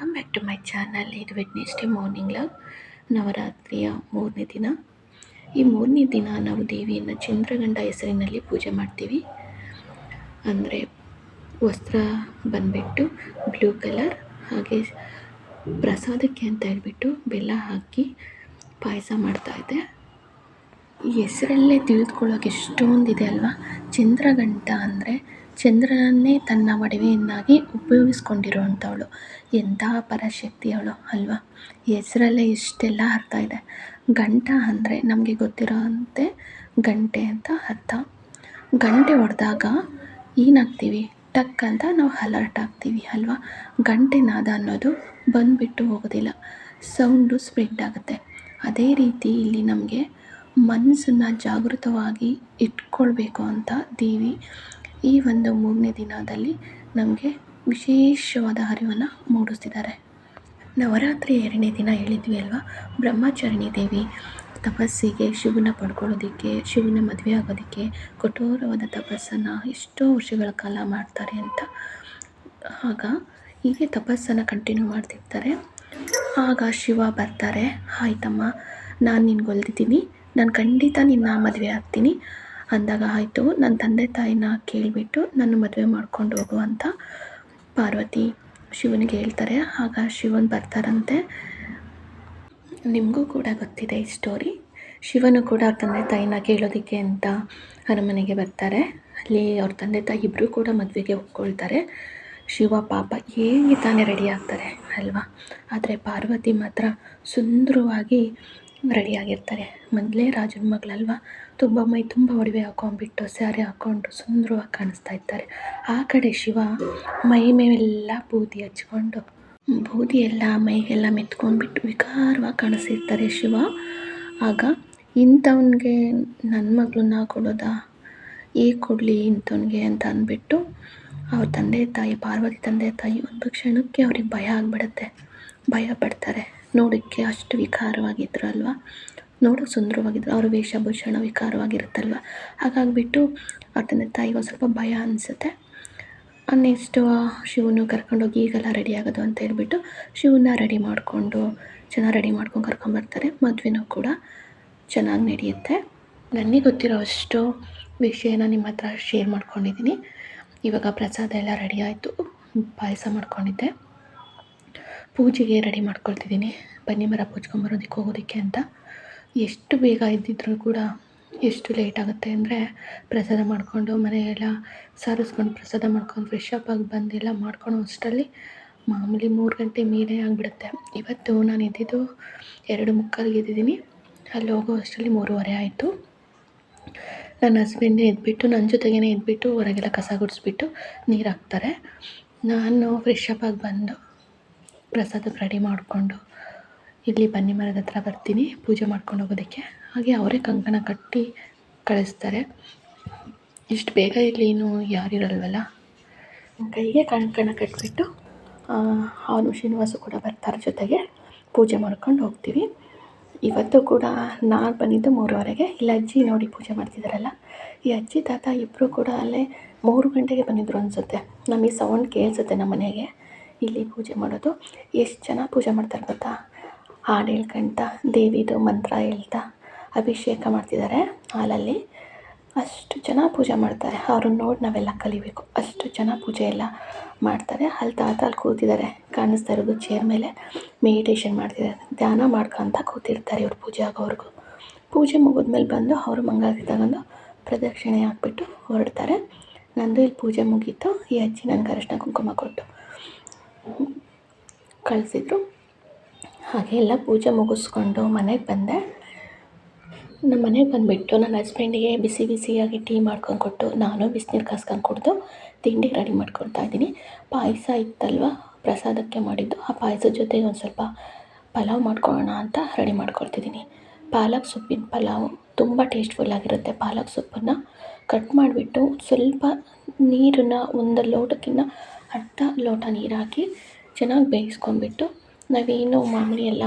Welcome back to my channel ಇದು Wednesday morning love ನವರಾತ್ರಿಯ ಮೂರನೇ ದಿನ. ಈ ಮೂರನೇ ದಿನ ನಾವು ದೇವಿಯನ್ನು ಚಂದ್ರಗಂಡ ಹೆಸರಿನಲ್ಲಿ ಪೂಜೆ ಮಾಡ್ತೀವಿ. ಅಂದರೆ ವಸ್ತ್ರ ಬಂದುಬಿಟ್ಟು ಬ್ಲೂ ಕಲರ್ ಹಾಗೆ ಪ್ರಸಾದಕ್ಕೆ ಅಂತ ಹೇಳ್ಬಿಟ್ಟು ಬೆಲ್ಲ ಹಾಕಿ ಪಾಯಸ ಮಾಡ್ತಾಯಿದ್ದೆ ಈ ಹೆಸರಲ್ಲೇ ತಿಳಿದುಕೊಳ್ಳೋಕೆ ಎಷ್ಟೊಂದಿದೆ ಅಲ್ವಾ? ಚಂದ್ರಗಂಟ ಅಂದರೆ ಚಂದ್ರನನ್ನೇ ತನ್ನ ಒಡವೆಯನ್ನಾಗಿ ಉಪಯೋಗಿಸ್ಕೊಂಡಿರುವಂಥವಳು. ಎಂಥ ಪರಾಶಕ್ತಿ ಅವಳು, ಅಲ್ವಾ? ಹೆಸರಲ್ಲೇ ಇಷ್ಟೆಲ್ಲ ಅರ್ಥ ಇದೆ. ಗಂಟ ಅಂದರೆ ನಮಗೆ ಗೊತ್ತಿರೋಂತೆ ಗಂಟೆ ಅಂತ ಅರ್ಥ. ಗಂಟೆ ಹೊಡೆದಾಗ ಏನಾಗ್ತೀವಿ? ಟಕ್ ಅಂತ ನಾವು ಅಲರ್ಟ್ ಆಗ್ತೀವಿ, ಅಲ್ವಾ? ಗಂಟೆ ನಾದ ಅನ್ನೋದು ಬಂದುಬಿಟ್ಟು ಹೋಗೋದಿಲ್ಲ. ಸೌಂಡು ಸ್ಪ್ರೆಡ್ ಆಗುತ್ತೆ. ಅದೇ ರೀತಿ ಇಲ್ಲಿ ನಮಗೆ ಮನಸ್ಸನ್ನು ಜಾಗೃತವಾಗಿ ಇಟ್ಕೊಳ್ಬೇಕು ಅಂತ ದೇವಿ ಈ ಒಂದು ಮೂರನೇ ದಿನದಲ್ಲಿ ನಮಗೆ ವಿಶೇಷವಾದ ಅರಿವನ್ನು ಮೂಡಿಸ್ತಿದ್ದಾರೆ. ನವರಾತ್ರಿ ಎರಡನೇ ದಿನ ಹೇಳಿದ್ವಿ ಅಲ್ವಾ? ಬ್ರಹ್ಮಚಾರಿಣಿ ದೇವಿ. ತಪಸ್ಸಿಗೆ ಶಿವನ ಪಡ್ಕೊಳ್ಳೋದಕ್ಕೆ, ಶಿವನ ಮದುವೆ ಆಗೋದಕ್ಕೆ ಕಠೋರವಾದ ತಪಸ್ಸನ್ನು ಎಷ್ಟೋ ವರ್ಷಗಳ ಕಾಲ ಮಾಡ್ತಾರೆ ಅಂತ. ಆಗ ಹೀಗೆ ತಪಸ್ಸನ್ನು ಕಂಟಿನ್ಯೂ ಮಾಡ್ತಿರ್ತಾರೆ. ಆಗ ಶಿವ ಬರ್ತಾರೆ. ಆಯ್ತಮ್ಮ ನಾನು ನಿನ್ಗೆ ಹೊಲ್ದಿದ್ದೀನಿ. ನಾನು ಖಂಡಿತ ನಿನ್ನ ಮದುವೆ ಆಗ್ತೀನಿ. ಅಂದಾಗ ಆಯಿತು. ನನ್ನ ತಂದೆ ತಾಯಿನ ಕೇಳಿಬಿಟ್ಟು ನನ್ನ ಮದುವೆ ಮಾಡ್ಕೊಂಡು ಹೋಗು ಅಂತ ಪಾರ್ವತಿ ಶಿವನಿಗೆ ಹೇಳ್ತಾರೆ. ಆಗ ಶಿವನ್ ಬರ್ತಾರಂತೆ. ನಿಮಗೂ ಕೂಡ ಗೊತ್ತಿದೆ ಈ ಸ್ಟೋರಿ ಶಿವನು ಕೂಡ ಅವ್ರ ತಂದೆ ತಾಯಿನ ಕೇಳೋದಕ್ಕೆ ಅಂತ ಅರಮನೆಗೆ ಬರ್ತಾರೆ. ಅಲ್ಲಿ ಅವ್ರ ತಂದೆ ತಾಯಿ ಇಬ್ಬರೂ ಕೂಡ ಮದುವೆಗೆ ಒಪ್ಕೊಳ್ತಾರೆ ಶಿವ ಪಾಪ ಹೇಗೆ ತಾನೇ ರೆಡಿ ಆಗ್ತಾರೆ, ಅಲ್ವಾ? ಆದರೆ ಪಾರ್ವತಿ ಮಾತ್ರ ಸುಂದರವಾಗಿ ರೆಡಿಯಾಗಿರ್ತಾರೆ. ಮೊದಲೇ ರಾಜನ ಮಗಳಲ್ವ? ತುಂಬ ಮೈ ತುಂಬ ಒಡವೆ ಹಾಕೊಂಡ್ಬಿಟ್ಟು, ಸ್ಯಾರಿ ಹಾಕ್ಕೊಂಡು ಸುಂದರವಾಗಿ ಕಾಣಿಸ್ತಾ ಇರ್ತಾರೆ ಆ ಕಡೆ ಶಿವ ಮೈ ಮೇಲೆಲ್ಲ ಬೂದಿ ಹಚ್ಕೊಂಡು, ಬೂದಿ ಎಲ್ಲ ಮೈಗೆಲ್ಲ ಮೆತ್ಕೊಂಡ್ಬಿಟ್ಟು ವಿಕಾರವಾಗಿ ಕಾಣಿಸಿರ್ತಾರೆ ಶಿವ. ಆಗ ಇಂಥವ್ನಿಗೆ ನನ್ನ ಮಗಳನ್ನ ಕೊಡೋದಾ? ಹೇಗೆ ಕೊಡಲಿ ಇಂಥವ್ನಿಗೆ ಅಂತ ಅಂದ್ಬಿಟ್ಟು, ಅವ್ರ ತಂದೆ ತಾಯಿ, ಪಾರ್ವತಿ ತಂದೆ ತಾಯಿ ಒಂದು ಕ್ಷಣಕ್ಕೆ ಅವ್ರಿಗೆ ಭಯ ಆಗಿಬಿಡುತ್ತೆ. ಭಯ ಪಡ್ತಾರೆ. ನೋಡೋಕ್ಕೆ ಅಷ್ಟು ವಿಕಾರವಾಗಿದ್ರು ಅಲ್ವಾ? ನೋಡೋಕೆ ಸುಂದರವಾಗಿದ್ರು. ಅವ್ರ ವೇಷಭೂಷಣ ವಿಕಾರವಾಗಿರುತ್ತಲ್ವ? ಹಾಗಾಗಿಬಿಟ್ಟು ತಂದೆ ತಾಯಿಗೆ ಸ್ವಲ್ಪ ಭಯ ಅನಿಸುತ್ತೆ. ನೆಕ್ಸ್ಟು, ಶಿವನು ಕರ್ಕೊಂಡೋಗಿ ಈಗೆಲ್ಲ ರೆಡಿ ಆಗೋದು ಅಂತ ಹೇಳಿಬಿಟ್ಟು ಶಿವನ ರೆಡಿ ಮಾಡಿಕೊಂಡು, ಚೆನ್ನಾಗಿ ರೆಡಿ ಮಾಡ್ಕೊಂಡು ಕರ್ಕೊಂಬರ್ತಾರೆ ಮದುವೆನೂ ಕೂಡ ಚೆನ್ನಾಗಿ ನಡೆಯುತ್ತೆ. ನನಗೆ ಗೊತ್ತಿರೋ ಅಷ್ಟು ವಿಷಯನ ನಿಮ್ಮ ಹತ್ರ ಶೇರ್ ಮಾಡ್ಕೊಂಡಿದ್ದೀನಿ. ಇವಾಗ ಪ್ರಸಾದ ಎಲ್ಲ ರೆಡಿ ಆಯಿತು. ಪಾಯಸ ಮಾಡ್ಕೊಂಡಿದ್ದೆ. ಪೂಜೆಗೆ ರೆಡಿ ಮಾಡ್ಕೊಳ್ತಿದ್ದೀನಿ. ಬನ್ನಿ ಮರ ಪೂಜ್ಕೊಂಬರೋದಕ್ಕೆ ಹೋಗೋದಕ್ಕೆ ಅಂತ. ಎಷ್ಟು ಬೇಗ ಇದ್ದಿದ್ರೂ ಕೂಡ ಎಷ್ಟು ಲೇಟ್ ಆಗುತ್ತೆ ಅಂದರೆ ಪ್ರಸಾದ ಮಾಡಿಕೊಂಡು ಮನೆಯೆಲ್ಲ ಸಾರಿಸ್ಕೊಂಡು ಪ್ರಸಾದ ಮಾಡ್ಕೊಂಡು ಫ್ರೆಶ್ ಅಪ್ ಆಗಿ ಬಂದು ಎಲ್ಲ ಮಾಡ್ಕೊಳೋ ಅಷ್ಟರಲ್ಲಿ ಮಾಮೂಲಿ ಮೂರು ಗಂಟೆ ಮೇಲೆ ಆಗಿಬಿಡುತ್ತೆ. ಇವತ್ತು ನಾನು ಇದ್ದಿದ್ದು ಎರಡು ಮುಕ್ಕಾಲಿಗೆ ಎದ್ದಿದ್ದೀನಿ. ಅಲ್ಲಿ ಹೋಗೋ ಅಷ್ಟರಲ್ಲಿ ಮೂರುವರೆ ಆಯಿತು. ನನ್ನ ಹಸ್ಬೆಂಡೇ ಎದ್ಬಿಟ್ಟು, ನನ್ನ ಜೊತೆಗೇ ಎದ್ಬಿಟ್ಟು ಹೊರಗೆಲ್ಲ ಕಸ ಗುಡಿಸ್ಬಿಟ್ಟು ನೀರು ಹಾಕ್ತಾರೆ ನಾನು ಫ್ರೆಶ್ ಅಪ್ ಆಗಿ ಬಂದು ಪ್ರಸಾದಕ್ಕೆ ರೆಡಿ ಮಾಡಿಕೊಂಡು ಇಲ್ಲಿ ಬನ್ನಿ ಮರದ ಹತ್ರ ಬರ್ತೀನಿ, ಪೂಜೆ ಮಾಡ್ಕೊಂಡು ಹೋಗೋದಕ್ಕೆ. ಹಾಗೆ ಅವರೇ ಕಂಕಣ ಕಟ್ಟಿ ಕಳಿಸ್ತಾರೆ. ಇಷ್ಟು ಬೇಗ ಇಲ್ಲಿ ಏನು ಯಾರಿರಲ್ವಲ್ಲ? ಕೈಗೆ ಕಂಕಣ ಕಟ್ಟಿಬಿಟ್ಟು ಅವನು ಶ್ರೀನಿವಾಸ ಕೂಡ ಬರ್ತಾರೆ ಜೊತೆಗೆ. ಪೂಜೆ ಮಾಡ್ಕೊಂಡು ಹೋಗ್ತೀವಿ. ಇವತ್ತು ಕೂಡ ನಾನು ಬಂದಿದ್ದು ಮೂರುವರೆಗೆ. ಇಲ್ಲಿ ಅಜ್ಜಿ ನೋಡಿ ಪೂಜೆ ಮಾಡ್ತಿದ್ದಾರಲ್ಲ ಈ ಅಜ್ಜಿ, ತಾತ ಇಬ್ಬರು ಕೂಡ ಅಲ್ಲೇ ಮೂರು ಗಂಟೆಗೆ ಬಂದಿದ್ರು ಅನಿಸುತ್ತೆ. ನಮಗೆ ಸೌಂಡ್ ಕೇಳಿಸುತ್ತೆ ನಮ್ಮ ಮನೆಗೆ. ಇಲ್ಲಿ ಪೂಜೆ ಮಾಡೋದು. ಎಷ್ಟು ಜನ ಪೂಜೆ ಮಾಡ್ತಾರೆ ಗೊತ್ತಾ? ಹಾಡು ಹೇಳ್ಕೊಂತ, ದೇವಿದು ಮಂತ್ರ ಹೇಳ್ತಾ, ಅಭಿಷೇಕ ಮಾಡ್ತಿದ್ದಾರೆ ಹಾಲಲ್ಲಿ. ಅಷ್ಟು ಜನ ಪೂಜೆ ಮಾಡ್ತಾರೆ. ಅವ್ರನ್ನ ನೋಡಿ ನಾವೆಲ್ಲ ಕಲಿಬೇಕು. ಅಷ್ಟು ಜನ ಪೂಜೆ ಎಲ್ಲ ಮಾಡ್ತಾರೆ. ಅಲ್ಲಿ ತಾತ ಅಲ್ಲಿ ಕೂತಿದ್ದಾರೆ. ಕಾಣಿಸ್ತಾ ಇರೋದು ಚೇರ್ ಮೇಲೆ. ಮೆಡಿಟೇಷನ್ ಮಾಡ್ತಿದ್ದಾರೆ. ಧ್ಯಾನ ಮಾಡ್ಕೊತ ಕೂತಿರ್ತಾರೆ ಇವ್ರು ಪೂಜೆ ಆಗೋವ್ರಿಗೂ. ಪೂಜೆ ಮುಗಿದ್ಮೇಲೆ ಬಂದು ಅವರು ಮಂಗಳಾರತಿ ತಗೊಂಡು ಪ್ರದಕ್ಷಿಣೆ ಹಾಕ್ಬಿಟ್ಟು ಹೊರಡ್ತಾರೆ. ನಂದು ಇಲ್ಲಿ ಪೂಜೆ ಮುಗೀತು. ಈ ಅಜ್ಜಿ ನನಗೆ ಅರಶಿನ ಕುಂಕುಮ ಕೊಟ್ಟು ಕಳಿಸಿದ್ರು. ಹಾಗೆ ಎಲ್ಲ ಪೂಜೆ ಮುಗಿಸ್ಕೊಂಡು ಮನೆಗೆ ಬಂದೆ. ನಮ್ಮ ಮನೆಗೆ ಬಂದುಬಿಟ್ಟು ನನ್ನ ಹಸ್ಬೆಂಡಿಗೆ ಬಿಸಿ ಬಿಸಿಯಾಗಿ ಟೀ ಮಾಡ್ಕೊಂಡು ಕೊಟ್ಟು ನಾನು ಬಿಸಿನೀರು ಕಾಸ್ಕೊಂಡು ಕುಡಿದು ತಿಂಡಿ ರೆಡಿ ಮಾಡ್ಕೊಳ್ತಾ ಇದ್ದೀನಿ. ಪಾಯಸ ಇತ್ತಲ್ವ? ಪ್ರಸಾದಕ್ಕೆ ಮಾಡಿದ್ದು. ಆ ಪಾಯಸದ ಜೊತೆಗೆ ಒಂದು ಸ್ವಲ್ಪ ಪಲಾವ್ ಮಾಡ್ಕೊಳ್ಳೋಣ ಅಂತ ರೆಡಿ ಮಾಡ್ಕೊಳ್ತಿದ್ದೀನಿ. ಪಾಲಕ್ ಸೊಪ್ಪಿನ ಪಲಾವ್ ತುಂಬ ಟೇಸ್ಟ್ಫುಲ್ಲಾಗಿರುತ್ತೆ ಪಾಲಕ್ ಸೊಪ್ಪನ್ನು. ಕಟ್ ಮಾಡಿಬಿಟ್ಟು ಸ್ವಲ್ಪ ನೀರನ್ನು ಒಂದು ಲೋಟಕ್ಕಿಂತ ಅರ್ಧ ಲೋಟ ನೀರು ಹಾಕಿ ಚೆನ್ನಾಗಿ ಬೇಯಿಸ್ಕೊಂಡ್ಬಿಟ್ಟು ನಾವೇನು ಮಾಮೂಲಿ ಎಲ್ಲ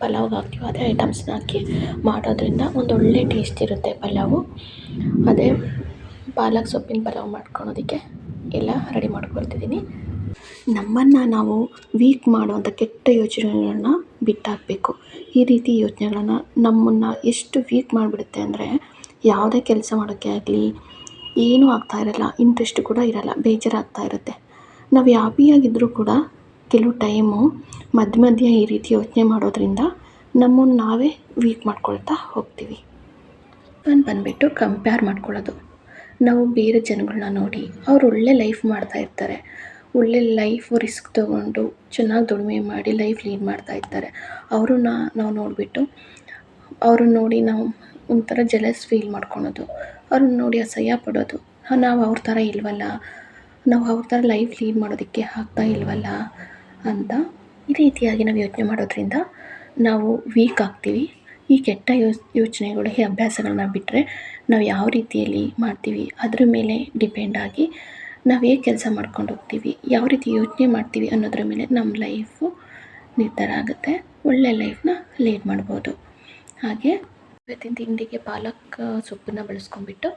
ಪಲಾವ್ಗೆ ಹಾಕ್ತೀವೋ ಅದೇ ಐಟಮ್ಸ್ನ ಹಾಕಿ ಮಾಡೋದ್ರಿಂದ ಒಂದೊಳ್ಳೆ ಟೇಸ್ಟ್ ಇರುತ್ತೆ ಪಲಾವು. ಅದೇ ಪಾಲಕ್ ಸೊಪ್ಪಿನ ಪಲಾವ್ ಮಾಡ್ಕೊಳೋದಕ್ಕೆ ಎಲ್ಲ ರೆಡಿ ಮಾಡ್ಕೊಳ್ತಿದ್ದೀನಿ. ನಮ್ಮನ್ನು ನಾವು ವೀಕ್ ಮಾಡುವಂಥ ಕೆಟ್ಟ ಯೋಚನೆಗಳನ್ನ ಬಿಟ್ಟಾಕಬೇಕು. ಈ ರೀತಿ ಯೋಚನೆಗಳನ್ನ ನಮ್ಮನ್ನು ಎಷ್ಟು ವೀಕ್ ಮಾಡಿಬಿಡುತ್ತೆ ಅಂದರೆ ಯಾವುದೇ ಕೆಲಸ ಮಾಡೋಕ್ಕೆ ಆಗಲಿ, ಏನೂ ಆಗ್ತಾ ಇರಲ್ಲ ಇಂಟ್ರೆಸ್ಟ್ ಕೂಡ ಇರಲ್ಲ, ಬೇಜಾರಾಗ್ತಾ ಇರುತ್ತೆ. ನಾವು ಹ್ಯಾಪಿಯಾಗಿದ್ದರೂ ಕೂಡ ಕೆಲವು ಟೈಮು ಮಧ್ಯ ಮಧ್ಯ ಈ ರೀತಿ ಯೋಚನೆ ಮಾಡೋದ್ರಿಂದ ನಮ್ಮನ್ನು ನಾವೇ ವೀಕ್ ಮಾಡ್ಕೊಳ್ತಾ ಹೋಗ್ತೀವಿ. ನಾನು ಬಂದುಬಿಟ್ಟು ಕಂಪೇರ್ ಮಾಡ್ಕೊಳ್ಳೋದು. ನಾವು ಬೇರೆ ಜನಗಳನ್ನ ನೋಡಿ ಅವ್ರು ಒಳ್ಳೆ ಲೈಫ್ ಮಾಡ್ತಾ ಇರ್ತಾರೆ. ಒಳ್ಳೆ ಲೈಫ್ ರಿಸ್ಕ್ ತೊಗೊಂಡು ಚೆನ್ನಾಗಿ ದುಡಿಮೆ ಮಾಡಿ ಲೈಫ್ ಲೀಡ್ ಮಾಡ್ತಾ ಇರ್ತಾರೆ. ಅವ್ರನ್ನ ನಾವು ನೋಡಿಬಿಟ್ಟು ಅವ್ರನ್ನ ನೋಡಿ ನಾವು ಒಂಥರ ಜೆಲಸ್ ಫೀಲ್ ಮಾಡ್ಕೊಳೋದು. ಅವ್ರನ್ನ ನೋಡಿ ಅಸಹ್ಯ ಪಡೋದು. ನಾವು ಅವ್ರ ಥರ ಇಲ್ವಲ್ಲ? ನಾವು ಅವ್ರ ಥರ ಲೈಫ್ ಲೀಡ್ ಮಾಡೋದಕ್ಕೆ ಆಗ್ತಾ ಇಲ್ವಲ್ಲ ಅಂತ ಈ ರೀತಿಯಾಗಿ ನಾವು ಯೋಚನೆ ಮಾಡೋದ್ರಿಂದ ನಾವು ವೀಕ್ ಆಗ್ತೀವಿ. ಈ ಕೆಟ್ಟ ಯೋಚನೆಗಳು, ಈ ಅಭ್ಯಾಸಗಳನ್ನ ಬಿಟ್ಟರೆ ನಾವು ಯಾವ ರೀತಿಯಲ್ಲಿ ಮಾಡ್ತೀವಿ? ಅದ್ರ ಮೇಲೆ ಡಿಪೆಂಡ್ ಆಗಿ ನಾವು ಹೇಗೆ ಕೆಲಸ ಮಾಡ್ಕೊಂಡು ಹೋಗ್ತೀವಿ? ಯಾವ ರೀತಿ ಯೋಚನೆ ಮಾಡ್ತೀವಿ ಅನ್ನೋದ್ರ ಮೇಲೆ ನಮ್ಮ ಲೈಫು ನಿರ್ಧಾರ ಆಗುತ್ತೆ. ಒಳ್ಳೆ ಲೈಫ್ನ ಲೀಡ್ ಮಾಡ್ಬೋದು. ಹಾಗೆ ಇವತ್ತಿನ ತಿಂಡಿಗೆ ಪಾಲಕ್ ಸೊಪ್ಪನ್ನು ಬಳಸ್ಕೊಂಡ್ಬಿಟ್ಟು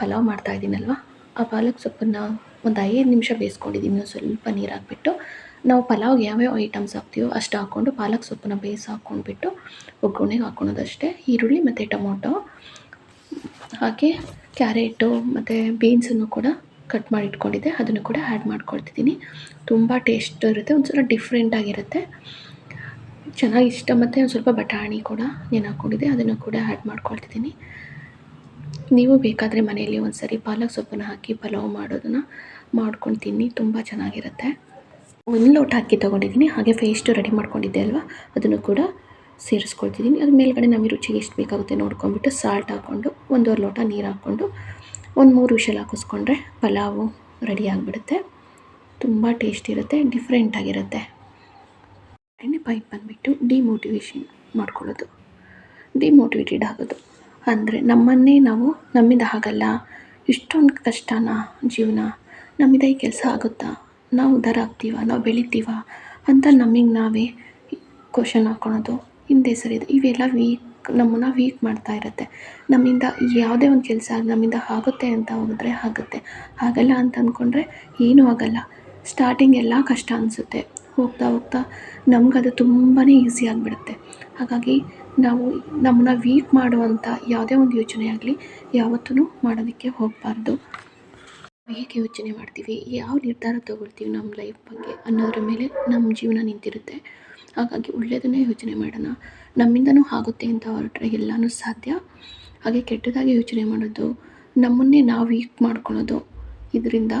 ಪಲಾವ್ ಮಾಡ್ತಾಯಿದ್ದೀನಲ್ವ ಆ ಪಾಲಕ್ ಸೊಪ್ಪನ್ನು ಒಂದು ಐದು ನಿಮಿಷ ಬೇಯಿಸ್ಕೊಂಡಿದ್ದೀನಿ ಸ್ವಲ್ಪ ನೀರು ಹಾಕ್ಬಿಟ್ಟು ನಾವು ಪಲಾವ್ಗೆ ಯಾವ್ಯಾವ ಐಟಮ್ಸ್ ಹಾಕ್ತೀವೋ ಅಷ್ಟು ಹಾಕ್ಕೊಂಡು ಪಾಲಕ್ ಸೊಪ್ಪನ್ನ ಬೇಯಿಸಿ ಹಾಕ್ಕೊಂಡ್ಬಿಟ್ಟು ಒಗ್ಗರಣೆಗೆ ಹಾಕ್ಕೊಳೋದಷ್ಟೇ ಈರುಳ್ಳಿ ಮತ್ತು ಟೊಮೊಟೊ, ಹಾಗೆ ಕ್ಯಾರೆಟು ಮತ್ತು ಬೀನ್ಸನ್ನು ಕೂಡ ಕಟ್ ಮಾಡಿ ಇಟ್ಕೊಂಡಿದ್ದೆ ಅದನ್ನು ಕೂಡ ಆ್ಯಡ್ ಮಾಡ್ಕೊಳ್ತಿದ್ದೀನಿ. ತುಂಬ ಟೇಸ್ಟ್ ಇರುತ್ತೆ ಒಂಥರ ಡಿಫ್ರೆಂಟಾಗಿರುತ್ತೆ ಚೆನ್ನಾಗಿ ಇಷ್ಟ, ಮತ್ತು ಒಂದು ಸ್ವಲ್ಪ ಬಟಾಣಿ ಕೂಡ ಏನು ಹಾಕ್ಕೊಂಡಿದ್ದೆ, ಅದನ್ನು ಕೂಡ ಆ್ಯಡ್ ಮಾಡ್ಕೊಳ್ತಿದ್ದೀನಿ. ನೀವು ಬೇಕಾದರೆ ಮನೆಯಲ್ಲಿ ಒಂದು ಸರಿ ಪಾಲಕ್ ಸೊಪ್ಪನ್ನು ಹಾಕಿ ಪಲಾವ್ ಮಾಡೋದನ್ನು ಮಾಡ್ಕೊಂಡು ತಿನ್ನಿ ತುಂಬ ಚೆನ್ನಾಗಿರುತ್ತೆ. ಒಂದು ಲೋಟ ಅಕ್ಕಿ ತೊಗೊಂಡಿದ್ದೀನಿ. ಹಾಗೆ ಫೇಸ್ಟು ರೆಡಿ ಮಾಡ್ಕೊಂಡಿದ್ದೆ ಅಲ್ವಾ? ಅದನ್ನು ಕೂಡ ಸೇರಿಸ್ಕೊಳ್ತಿದ್ದೀನಿ. ಅದ್ರ ಮೇಲ್ಗಡೆ ನಮಗೆ ರುಚಿಗೆ ಎಷ್ಟು ಬೇಕಾಗುತ್ತೆ ನೋಡ್ಕೊಂಬಿಟ್ಟು ಸಾಲ್ಟ್ ಹಾಕ್ಕೊಂಡು, ಒಂದೂವರೆ ಲೋಟ ನೀರು ಹಾಕ್ಕೊಂಡು, ಒಂದು ಮೂರು ವಿಷಲ್ ಹಾಕಿಸ್ಕೊಂಡ್ರೆ ಪಲಾವು ರೆಡಿ ಆಗಿಬಿಡುತ್ತೆ. ತುಂಬ ಟೇಸ್ಟ್ ಇರುತ್ತೆ ಡಿಫ್ರೆಂಟಾಗಿರುತ್ತೆ ಎಣ್ಣೆ ಪೈಪ್ ಬಂದುಬಿಟ್ಟು ಡಿಮೋಟಿವೇಶನ್ ಮಾಡ್ಕೊಳ್ಳೋದು. ಡಿಮೋಟಿವೇಟೆಡ್ ಆಗೋದು. ಅಂದರೆ ನಮ್ಮನ್ನೇ ನಾವು ನಮ್ಮಿಂದ ಆಗಲ್ಲ. ಇಷ್ಟೊಂದು ಕಷ್ಟನಾ ಜೀವನ? ನಮ್ಮಿಂದ ಈ ಕೆಲಸ ಆಗುತ್ತಾ? ನಾವು ಉದ್ಧಾರ ಆಗ್ತೀವ? ನಾವು ಬೆಳಿತೀವ? ಅಂತ ನಮಗೆ ನಾವೇ ಕ್ವಶನ್ ಹಾಕ್ಕೊಳೋದು ಹಿಂದೆ ಸರಿಯೋದು ಇವೆಲ್ಲ ವೀಕ್ ನಮ್ಮನ್ನು ವೀಕ್ ಮಾಡ್ತಾ ಇರುತ್ತೆ. ನಮ್ಮಿಂದ ಯಾವುದೇ ಒಂದು ಕೆಲಸ ನಮ್ಮಿಂದ ಆಗುತ್ತೆ ಅಂತ ಹೋದರೆ ಆಗುತ್ತೆ. ಆಗಲ್ಲ ಅಂತ ಅಂದ್ಕೊಂಡ್ರೆ ಏನೂ ಆಗಲ್ಲ. ಸ್ಟಾರ್ಟಿಂಗ್ ಎಲ್ಲ ಕಷ್ಟ ಅನಿಸುತ್ತೆ. ಹೋಗ್ತಾ ಹೋಗ್ತಾ ನಮಗದು ತುಂಬಾ ಈಸಿ ಆಗಿಬಿಡುತ್ತೆ. ಹಾಗಾಗಿ ನಾವು ನಮ್ಮನ್ನ ವೀಕ್ ಮಾಡುವಂಥ ಯಾವುದೇ ಒಂದು ಯೋಚನೆ ಆಗಲಿ ಯಾವತ್ತೂ ಮಾಡೋದಕ್ಕೆ ಹೋಗಬಾರ್ದು. ಹೇಗೆ ಯೋಚನೆ ಮಾಡ್ತೀವಿ? ಯಾವ ನಿರ್ಧಾರ ತೊಗೊಳ್ತೀವಿ ನಮ್ಮ ಲೈಫ್ ಬಗ್ಗೆ ಅನ್ನೋದ್ರ ಮೇಲೆ ನಮ್ಮ ಜೀವನ ನಿಂತಿರುತ್ತೆ. ಹಾಗಾಗಿ ಒಳ್ಳೆಯದನ್ನೇ ಯೋಚನೆ ಮಾಡೋಣ. ನಮ್ಮಿಂದನೂ ಆಗುತ್ತೆ ಅಂತ ಹೊರಟ್ರೆ ಎಲ್ಲನೂ ಸಾಧ್ಯ. ಹಾಗೆ ಕೆಟ್ಟದಾಗಿ ಯೋಚನೆ ಮಾಡೋದು, ನಮ್ಮನ್ನೇ ನಾವು ವೀಕ್ ಮಾಡ್ಕೊಳ್ಳೋದು ಇದರಿಂದ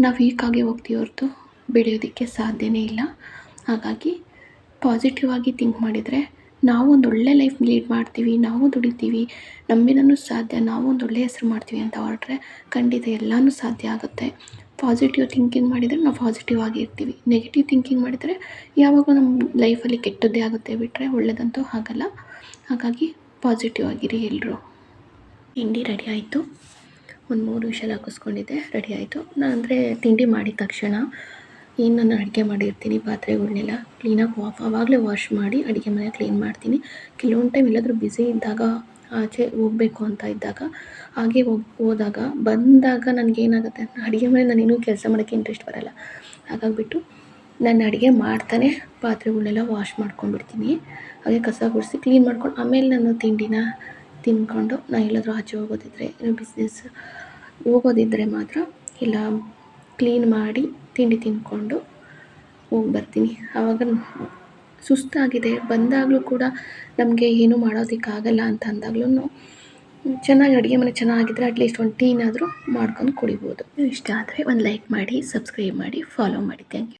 ನಾವು ವೀಕಾಗೇ ಹೋಗ್ತೀವಿ ಹೊರತು ಬೆಳೆಯೋದಕ್ಕೆ ಸಾಧ್ಯವೇ ಇಲ್ಲ. ಹಾಗಾಗಿ ಪಾಸಿಟಿವ್ ಆಗಿ ಥಿಂಕ್ ಮಾಡಿದರೆ ನಾವು ಒಂದು ಒಳ್ಳೆ ಲೈಫ್ ಲೀಡ್ ಮಾಡ್ತೀವಿ, ನಾವು ದುಡಿತೀವಿ, ನಮ್ಮಿಂದನೂ ಸಾಧ್ಯ, ನಾವು ಒಂದು ಒಳ್ಳೆಯ ಹೆಸ್ರು ಮಾಡ್ತೀವಿ ಅಂತ ಹೊರಟ್ರೆ ಖಂಡಿತ ಎಲ್ಲನೂ ಸಾಧ್ಯ ಆಗುತ್ತೆ. ಪಾಸಿಟಿವ್ ಥಿಂಕಿಂಗ್ ಮಾಡಿದರೆ ನಾವು ಪಾಸಿಟಿವ್ ಆಗಿ ಇರ್ತೀವಿ. ನೆಗೆಟಿವ್ ಥಿಂಕಿಂಗ್ ಮಾಡಿದರೆ ಯಾವಾಗ ನಮ್ಮ ಲೈಫಲ್ಲಿ ಕೆಟ್ಟದ್ದೇ ಆಗುತ್ತೆ ಬಿಟ್ಟರೆ ಒಳ್ಳೆಯದಂತೂ ಆಗಲ್ಲ. ಹಾಗಾಗಿ ಪಾಸಿಟಿವ್ ಆಗಿರಿ ಎಲ್ಲರೂ ತಿಂಡಿ ರೆಡಿ ಆಯಿತು. ಒಂದು ಮೂರು ವಿಷಲ್ ಹಾಕಿಸ್ಕೊಂಡಿದ್ದೆ ರೆಡಿ ಆಯಿತು. ನಾನು ಅಂದರೆ ತಿಂಡಿ ಮಾಡಿದ ತಕ್ಷಣ ಏನು ನಾನು ಅಡುಗೆ ಮಾಡಿರ್ತೀನಿ ಪಾತ್ರೆಗಳನ್ನೆಲ್ಲ ಕ್ಲೀನಾಗಿ ವಾಫ್ ಆವಾಗಲೇ ವಾಶ್ ಮಾಡಿ ಅಡುಗೆ ಮನೆ ಕ್ಲೀನ್ ಮಾಡ್ತೀನಿ. ಕೆಲವೊಂದು ಟೈಮ್ ಎಲ್ಲಾದರೂ ಬ್ಯುಸಿ ಇದ್ದಾಗ, ಆಚೆ ಹೋಗ್ಬೇಕು ಅಂತ ಇದ್ದಾಗ, ಹಾಗೆ ಹೋಗಿ, ಹೋದಾಗ ಬಂದಾಗ ನನಗೇನಾಗುತ್ತೆ ಅಡುಗೆ ಮನೆ ನಾನು ಇನ್ನೂ ಕೆಲಸ ಮಾಡೋಕ್ಕೆ ಇಂಟ್ರೆಸ್ಟ್ ಬರೋಲ್ಲ. ಹಾಗಾಗಿಬಿಟ್ಟು ನಾನು ಅಡುಗೆ ಮಾಡ್ತಾನೆ ಪಾತ್ರೆಗಳನ್ನೆಲ್ಲ ವಾಶ್ ಮಾಡ್ಕೊಂಡ್ಬಿಡ್ತೀನಿ. ಹಾಗೆ ಕಸ ಗುಡಿಸಿ ಕ್ಲೀನ್ ಮಾಡ್ಕೊಂಡು ಆಮೇಲೆ ನಾನು ತಿಂಡಿನ ತಿಂದ್ಕೊಂಡು ನಾನು ಎಲ್ಲಾದರೂ ಆಚೆ ಹೋಗೋದಿದ್ರೆ ಏನೋ ಬಿಸ್ನೆಸ್ ಹೋಗೋದಿದ್ರೆ ಮಾತ್ರ ಇಲ್ಲ ಕ್ಲೀನ್ ಮಾಡಿ ತಿಂಡಿ ತಿಂದ್ಕೊಂಡು ಹೋಗಿ ಬರ್ತೀನಿ. ಆವಾಗ ಸುಸ್ತಾಗಿದೆ. ಬಂದಾಗಲೂ ಕೂಡ ನಮಗೆ ಏನೂ ಮಾಡೋದಕ್ಕಾಗಲ್ಲ ಅಂತ ಅಂದಾಗ್ಲೂ ಚೆನ್ನಾಗಿ ಅಡುಗೆ ಮನೆ ಚೆನ್ನಾಗಿದ್ದರೆ ಅಟ್ಲೀಸ್ಟ್ ಒಂದು ಟೀನಾದರೂ ಮಾಡ್ಕೊಂಡು ಕುಡಿಬೋದು. ಇಷ್ಟ ಆದರೆ ಒಂದು ಲೈಕ್ ಮಾಡಿ ಸಬ್ಸ್ಕ್ರೈಬ್ ಮಾಡಿ ಫಾಲೋ ಮಾಡಿ. Thank you